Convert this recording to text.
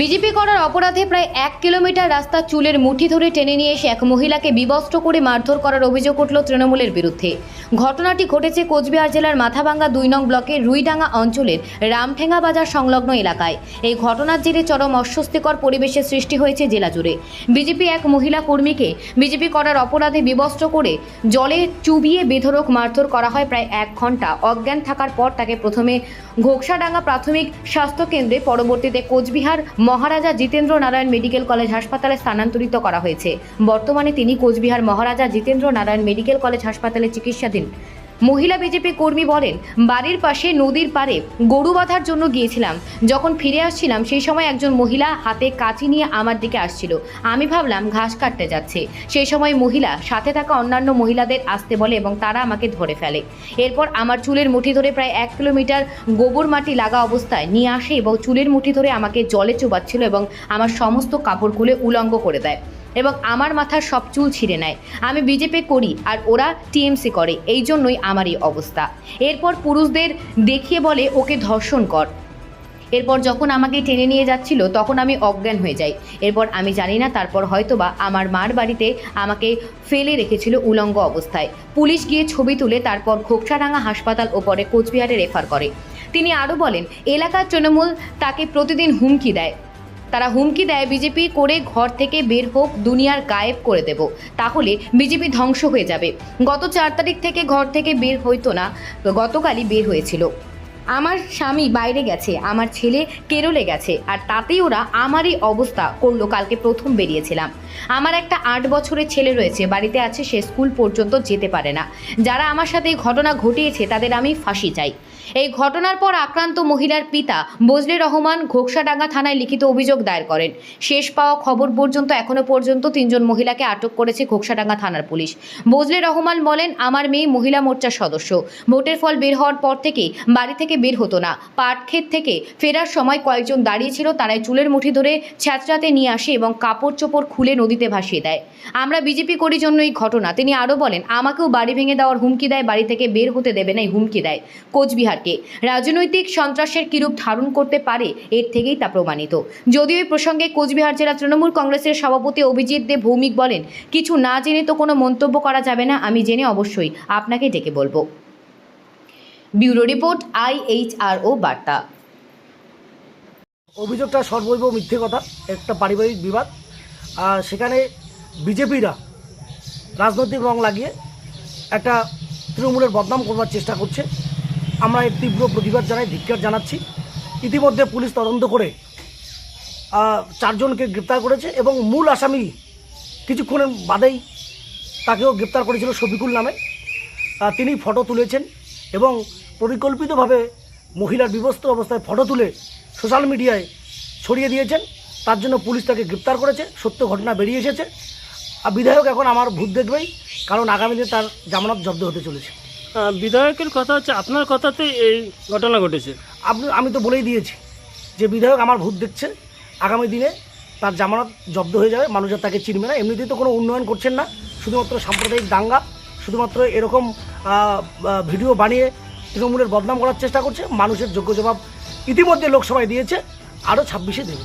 BJP করার অপরাধে প্রায় এক কিলোমিটার রাস্তা চুলের মুঠি ধরে টেনে নিয়ে এসে এক মহিলাকে বিবস্ত্র করে মারধর করার অভিযোগ উঠল তৃণমূলের বিরুদ্ধে। ঘটনাটি ঘটেছে কোচবিহার জেলার মাথাভাঙ্গা দুই নং ব্লকের রুইডাঙ্গা অঞ্চলের রামঠেঙ্গা বাজার সংলগ্ন এলাকায়। এই ঘটনার জেরে চরম অস্বস্তিকর পরিবেশের সৃষ্টি হয়েছে জেলা জুড়ে। বিজেপি এক মহিলা কর্মীকে বিজেপি করার অপরাধে বিবস্ত্র করে জলে চুবিয়ে বেধরক মারধর করা হয় প্রায় এক ঘণ্টা অজ্ঞান থাকার পর তাকে প্রথমে ঘোকসাডাঙ্গা প্রাথমিক স্বাস্থ্য কেন্দ্রে, পরবর্তীতে কোচবিহার মহারাজা জিতেন্দ্র নারায়ণ মেডিকেল কলেজ হাসপাতালে স্থানান্তরিত করা হয়েছে। বর্তমানে তিনি কোচবিহার মহারাজা জিতেন্দ্র নারায়ণ মেডিকেল কলেজ হাসপাতালে চিকিৎসাধীন। মহিলা বিজেপি কর্মী বলেন, বাড়ির পাশে নদীর পাড়ে গরু বাঁধার জন্য গিয়েছিলাম। যখন ফিরে আসছিলাম, সেই সময় একজন মহিলা হাতে কাঁচি নিয়ে আমার দিকে আসছিল। আমি ভাবলাম, ঘাস কাটতে যাচ্ছে। সেই সময় মহিলা সাথে থাকা অন্যান্য মহিলাদের আসতে বলে এবং তারা আমাকে ধরে ফেলে। এরপর আমার চুলের মুঠি ধরে প্রায় এক কিলোমিটার গোবর মাটি লাগা অবস্থায় নিয়ে আসে এবং চুলের মুঠি ধরে আমাকে জলে চোবাচ্ছিল এবং আমার সমস্ত কাপড় খুলে উলঙ্গ করে দেয়। এবং আমার মাথার সব চুল ছিঁড়ে নেয়। আমি বিজেপি করি আর ওরা টিএমসি করে, এই জন্যই আমার এই অবস্থা। এরপর পুরুষদের দেখিয়ে বলে, ওকে ধর্ষণ কর। এরপর যখন আমাকে টেনে নিয়ে যাচ্ছিল, তখন আমি অজ্ঞান হয়ে যাই। এরপর আমি জানি না, তারপর হয়তোবা আমার মার বাড়িতে আমাকে ফেলে রেখেছিল উলঙ্গ অবস্থায়। পুলিশ গিয়ে ছবি তুলে তারপর খোকসাডাঙ্গা হাসপাতাল ও পরে কোচবিহারে রেফার করে। তিনি আরও বলেন, এলাকার তৃণমূল তাকে প্রতিদিন হুমকি দেয়। তারা হুমকি দেয় বিজেপি করে ঘর থেকে বের হোক, দুনিয়ার গায়েব করে দেব। তাহলে বিজেপি ধ্বংস হয়ে যাবে। গত চার তারিখ থেকে ঘর থেকে বের হইতো না, গতকালই বের হয়েছিল। আমার স্বামী বাইরে গেছে, আমার ছেলে কেরলে গেছে, আর তাতেই ওরা আমারই অবস্থা করল, কালকে প্রথম বেরিয়েছিলাম। আমার একটা আট বছরের ছেলে রয়েছে, বাড়িতে আছে, সে স্কুল পর্যন্ত যেতে পারে না। যারা আমার সাথে এই ঘটনা ঘটিয়েছে, তাদের আমি ফাঁসি চাই। এই ঘটনার পর আক্রান্ত মহিলার পিতা বজলে রহমান ঘোকসাডাঙ্গা থানায় লিখিত অভিযোগ দায়ের করেন। শেষ পাওয়া খবর পর্যন্ত, এখনও পর্যন্ত তিনজন মহিলাকে আটক করেছে ঘোকসাডাঙ্গা থানার পুলিশ। বজলে রহমান বলেন, আমার মেয়ে মহিলা মোর্চার সদস্য। ভোটের ফল বের হওয়ার পর থেকেই বাড়ি থেকে বের হতো না। পাটক্ষেত থেকে ফেরার সময় কয়েকজন দাঁড়িয়েছিল, তারাই চুলের মুঠি ধরে ছ্যাঁচড়াতে নিয়ে আসে এবং কাপড় চোপড় খুলে নদীতে ভাসিয়ে দেয়। আমরা বিজেপি করি জন্য এই ঘটনা। তিনি আরও বলেন, আমাকেও বাড়ি ভেঙে দেওয়ার হুমকি দেয়, বাড়ি থেকে বের হতে দেবে না, এই হুমকি দেয়। কোচবিহারকে রাজনৈতিক সন্ত্রাসের কিরূপ ধারণ করতে পারে, এর থেকেই তা প্রমাণিত। যদিও এই প্রসঙ্গে কোচবিহার জেলা তৃণমূল কংগ্রেসের সভাপতি অভিজিৎ দে ভৌমিক বলেন, কিছু না জেনে তো কোনো মন্তব্য করা যাবে না, আমি জেনে অবশ্যই আপনাকে ডেকে বলব। ব্যুরো রিপোর্ট, আইএইচআরও বার্তা। অভিযোগটা সর্বৈব মিথ্যে কথা, একটা পারিবারিক বিবাদ। আর সেখানে বিজেপিরা রাজনৈতিক রং লাগিয়ে একটা তৃণমূলের বদনাম করবার চেষ্টা করছে। আমরা এর তীব্র প্রতিবাদ জানাই, ধিক্কার জানাচ্ছি। ইতিমধ্যে পুলিশ তদন্ত করে চারজনকে গ্রেপ্তার করেছে এবং মূল আসামি কিছুক্ষণের বাদেই তাকেও গ্রেপ্তার করেছিল শফিকুল নামে। তিনি ফটো তুলেছেন এবং পরিকল্পিতভাবে মহিলার বিবস্ত্র অবস্থায় ফটো তুলে সোশ্যাল মিডিয়ায় ছড়িয়ে দিয়েছেন। তার জন্য পুলিশ তাকে গ্রেপ্তার করেছে, সত্য ঘটনা বেরিয়ে এসেছে। আর বিধায়ক এখন আমার ভূত দেখবেই, কারণ আগামী দিনে তার জামানত জব্দ হতে চলেছে। বিধায়কের কথা হচ্ছে, আপনার কথাতে এই ঘটনা ঘটেছে। আপনি, আমি তো বলেই দিয়েছি যে বিধায়ক আমার ভূত দেখছে, আগামী দিনে তার জামানত জব্দ হয়ে যাবে, মানুষ আর তাকে চিনবে না। এমনিতেই তো কোনো উন্নয়ন করছেন না, শুধুমাত্র সাম্প্রদায়িক দাঙ্গা, শুধুমাত্র এরকম ভিডিও বানিয়ে তৃণমূলের বদনাম করার চেষ্টা করছে, মানুষের যোগ্য জবাব ইতিমধ্যে লোকসভায় দিয়েছে, আরও ছাব্বিশে দেবে।